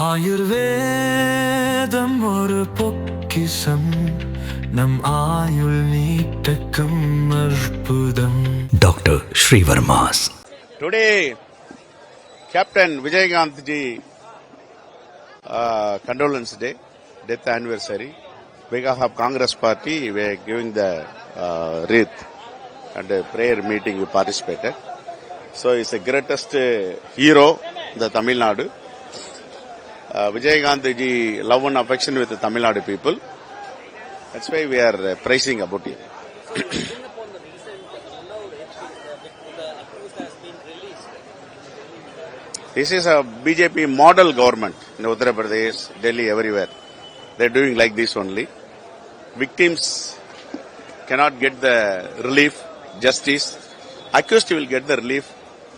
ஆயுர்வேதம் ஒரு பொக்கிசம் நம் ஆயுள் நீட்டக்கும் அற்புதம் doctor Srivarma's uh, anniversary. Behalf of Congress Party, we are giving the uh, wreath and a prayer meeting we participated. So he's the greatest uh, hero in the Tamil Nadu. Uh, Vijaykanth ji love and affection with the Tamil Nadu people. That's why we are uh, praising about him. This is a BJP model government in Uttar Pradesh, Delhi, everywhere. They're doing like this only. Victims cannot get the relief, justice. Accused will get the relief,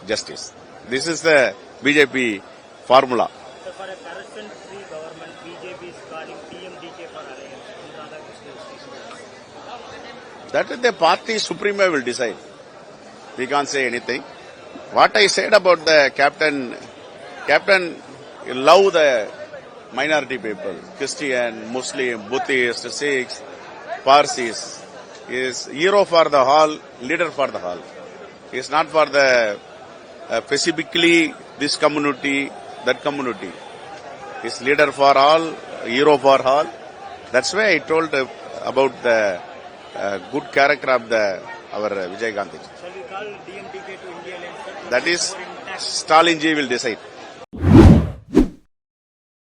justice. This is the BJP formula. So for a corruption-free government, BJP is calling PMDK for alliance. That is the party supreme will decide. We can't say anything. What I said about the captain, captain love the minority people, Christian, Muslim, Buddhist, Sikhs, Parsis. Is hero for the hall, leader for the hall. Is not for the uh, specifically this community, that community. Is leader for all, hero for all. That's why I told uh, about the uh, good character of the our uh, Vijay Gandhi. Shall we call DMDK to India? That is Stalin ji will decide.